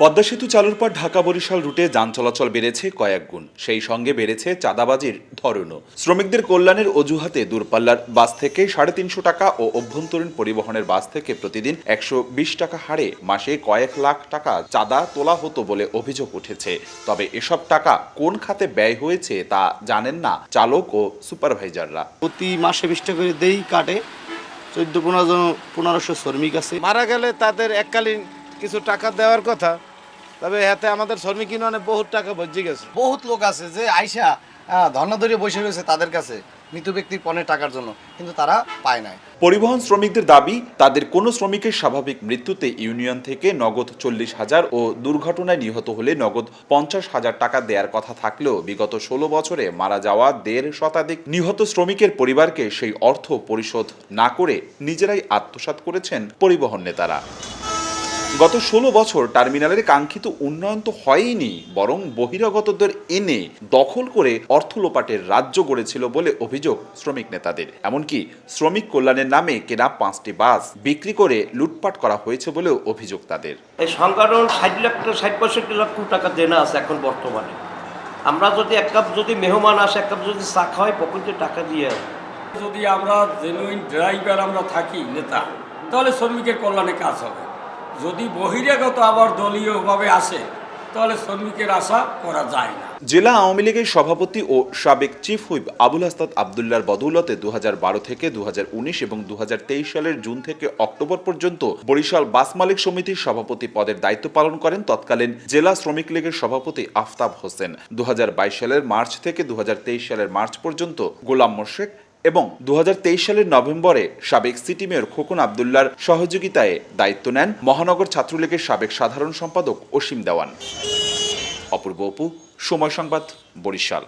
পদ্মা সেতু চালুর পর ঢাকা বরিশাল রুটে যান চলাচল বেড়েছে কয়েক গুণ। সেই সঙ্গে বেড়েছে চাঁদাবাজির ধরনও। শ্রমিকদের কল্যাণের অজুহাতে দূরপাল্লার বাস থেকে সাড়ে তিনশো টাকা ও অভ্যন্তরীণ পরিবহনের বাস থেকে প্রতিদিন একশো বিশ টাকা হারে মাসে কয়েক লাখ টাকা চাঁদা তোলা হতো বলে অভিযোগ উঠেছে। তবে এসব টাকা কোন খাতে ব্যয় হয়েছে তা জানেন না চালক ও সুপারভাইজাররা। প্রতি মাসে বিশটা করে দেই কাটে। চোদ্দ পনেরো পনেরোশো শ্রমিক আছে। মারা গেলে তাদের এককালীন কিছু টাকা দেওয়ার কথা তবে হাতে আমাদের শ্রমিক ইউনিয়নে বহুত টাকা বজ্জি গেছে। বহুত লোক আছে যে আইসা আহ, ধর্ণা ধরে বসে রয়েছে তাদের কাছে মৃত ব্যক্তির পণের টাকার জন্য কিন্তু তারা পায় নাই। পরিবহন শ্রমিকদের দাবি তাদের কোনো শ্রমিকের স্বাভাবিক মৃত্যুতে ইউনিয়ন থেকে নগদ চল্লিশ হাজার ও দুর্ঘটনায় নিহত হলে নগদ পঞ্চাশ হাজার টাকা দেওয়ার কথা থাকলেও বিগত ষোলো বছরে মারা যাওয়া দেড় শতাধিক নিহত শ্রমিকের পরিবারকে সেই অর্থ পরিশোধ না করে নিজেরাই আত্মসাৎ করেছেন পরিবহন নেতারা। গত ষোলো বছর টার্মিনালের কাঙ্ক্ষিত উন্নয়ন তো হয়ইনি বরং বহিরাগতদের এনে দখল করে অর্থ লোপাটের রাজ্য গড়েছিল বলে অভিযোগ শ্রমিক নেতাদের। এমনকি শ্রমিক কল্যাণের নামে কেনা পাঁচটি বাস বিক্রি করে লুটপাট করা হয়েছে বলেও অভিযোগ তাদের। এই সংগঠন ষাট লাখ ষাট পঁয়ষট্টি লক্ষ টাকা দেনা আছে এখন বর্তমানে। আমরা যদি এক কাপ যদি মেহমান আসে এক কাপ যদি চা খাওয়াই পকেটে টাকা দিয়ে আসি। যদি আমরা জেনুইন ড্রাইভার আমরা থাকি নেতা তাহলে শ্রমিকের কল্যাণে কাজ হবে। যদি বহিরাগত আবার দলীয়ভাবে আসে, তাহলে শ্রমিকের আশা করা যায় না। জেলা আওয়ামী লীগের সভাপতি ও সাবেক চিফ হুইপ আবুল হাস্তাদ আবদুল্লার বদৌলতে দু থেকে দু এবং দু হাজার তেইশ সালের জুন থেকে অক্টোবর পর্যন্ত বরিশাল বাস মালিক সমিতির সভাপতি পদের দায়িত্ব পালন করেন তৎকালীন জেলা শ্রমিক লীগের সভাপতি আফতাব হোসেন। দু হাজার বাইশ সালের মার্চ থেকে দু হাজার তেইশ সালের মার্চ পর্যন্ত গোলাম মোশেক এবং দু হাজার তেইশ সালের নভেম্বরে সাবেক সিটি মেয়র খোকন আবদুল্লার সহযোগিতায় দায়িত্ব নেন মহানগর ছাত্রলীগের সাবেক সাধারণ সম্পাদক অসীম দেওয়ান। অপূর্ব অপু, সময় সংবাদ, বরিশাল।